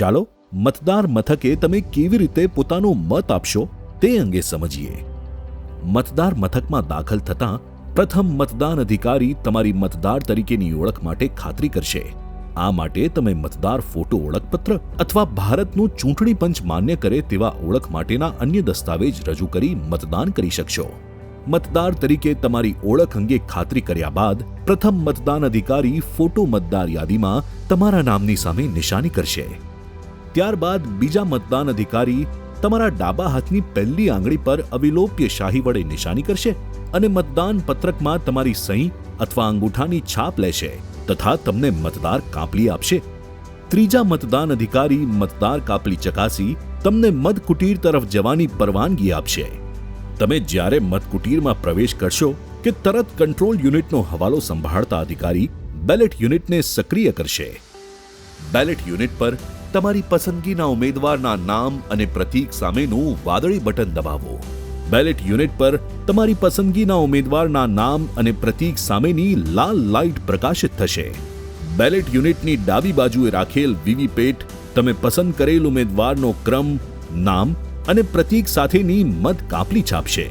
ચાલો, મતદાર મથકે તમે કેવી રીતે પોતાનો મત આપશો તે અંગે સમજીએ. મતદાર મથકમાં દાખલ થતાં પ્રથમ મતદાન અધિકારી તમારી મતદાર તરીકેની ઓળખ માટે ખાતરી કરશે. આ માટે તમે મતદાર ફોટો ઓળખપત્ર અથવા ભારતનું ચૂંટણી પંચ માન્ય કરે તેવા ઓળખ માટેના અન્ય દસ્તાવેજ રજૂ કરી મતદાન કરી શકશો. મતદાર તરીકે તમારી ઓળખ અંગે ખાતરી કર્યા બાદ પ્રથમ મતદાન અધિકારી ફોટો મતદાર યાદીમાં તમારા નામની સામે નિશાની કરશે. ત્યારબાદ બીજા મતદાન અધિકારી તમારા ડાબા હાથની પહેલી આંગળી પર અવિલોપ્ય શાહી વડે નિશાની કરશે અને મતદાન પત્રકમાં તમારી સહી અથવા અંગૂઠાની છાપ લેશે તથા તમને મતદાર કાપલી આપશે. ત્રીજા મતદાન અધિકારી મતદાર કાપલી ચકાસી તમને મતકુટીર તરફ જવાની પરવાનગી આપશે. તમે જ્યારે મતકુટીરમાં પ્રવેશ કરશો કે તરત કંટ્રોલ યુનિટનો હવાલો સંભાળતા અધિકારી બેલેટ યુનિટને સક્રિય કરશે. બેલેટ યુનિટ પર તમારી પસંદગીના ઉમેદવારના નામ અને પ્રતીક સામેનું વાદળી બટન દબાવો. બેલેટ યુનિટ પર તમારી પસંદગીના ઉમેદવારના નામ અને પ્રતીક સામેની લાલ લાઇટ પ્રકાશિત થશે. બેલેટ યુનિટની ડાબી બાજુએ રાખેલ વીવીપેટ તમે પસંદ કરેલ ઉમેદવારનો ક્રમ, નામ અને પ્રતીક સાથેની મત કાપલી છાપશે.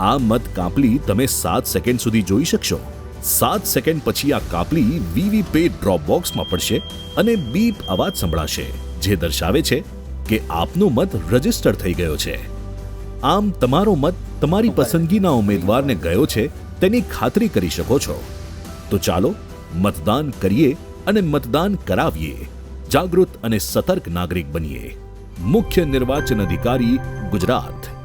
આ મત કાપલી તમે સાત સેકન્ડ સુધી જોઈ શકશો. સાત સેકન્ડ પછી આ કાપલી વીવીપેટ ડ્રોપ બોક્સમાં પડશે અને બીપ અવાજ સંભળાશે, જે દર્શાવે છે કે આપનો મત રજિસ્ટર થઈ ગયો છે. આમ તમારો મત તમારી પસંદગીના ઉમેદવારને ગયો છે તેની ખાતરી કરી શકો છો. તો ચાલો મતદાન કરીએ અને મતદાન કરાવીએ. જાગૃત અને સતર્ક નાગરિક બનીએ. મુખ્ય નિર્વાચન અધિકારી ગુજરાત.